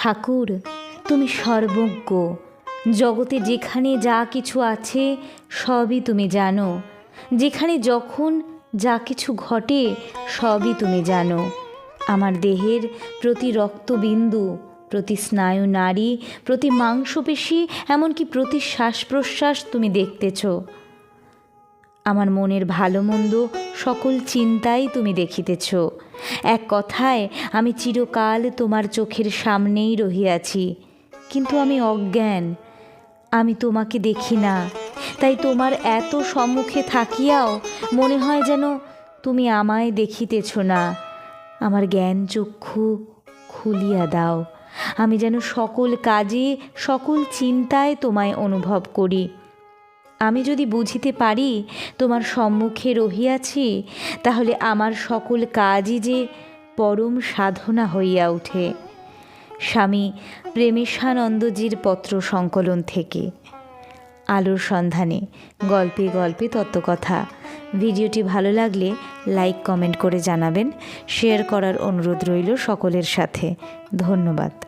ঠাকুর, তুমি সর্বজ্ঞ। জগতে যেখানে যা কিছু আছে, সবই তুমি জানো। যেখানে যখন যা কিছু ঘটে, সবই তুমি জানো। আমার দেহের প্রতি রক্তবিন্দু, প্রতি স্নায়ু নারী, প্রতি মাংসপেশি, এমনকি প্রতি শ্বাস প্রশ্বাস তুমি দেখতেছ। আমার মনের ভালো মন্দ সকল চিন্তাই তুমি দেখিতেছ। এক কথায়, আমি চিরকাল তোমার চোখের সামনেই রহিয়াছি। কিন্তু আমি অজ্ঞান, আমি তোমাকে দেখি না। তাই তোমার এত সম্মুখে থাকিয়াও মনে হয় যেন তুমি আমায় দেখিতেছ না। আমার জ্ঞান চক্ষু খুলিয়া দাও। আমি যেন সকল কাজে, সকল চিন্তায় তোমায় অনুভব করি। আমি যদি বুঝিতে পারি তোমার সম্মুখে রহিয়াছি, তাহলে আমার সকল কাজই যে পরম সাধনা হইয়া ওঠে। স্বামী প্রেমেশানন্দজির পত্র সংকলন থেকে। আলোর সন্ধানে গল্পে গল্পে তত্ত্বকথা। ভিডিওটি ভালো লাগলে লাইক, কমেন্ট করে জানাবেন। শেয়ার করার অনুরোধ রইল সকলের সাথে। ধন্যবাদ।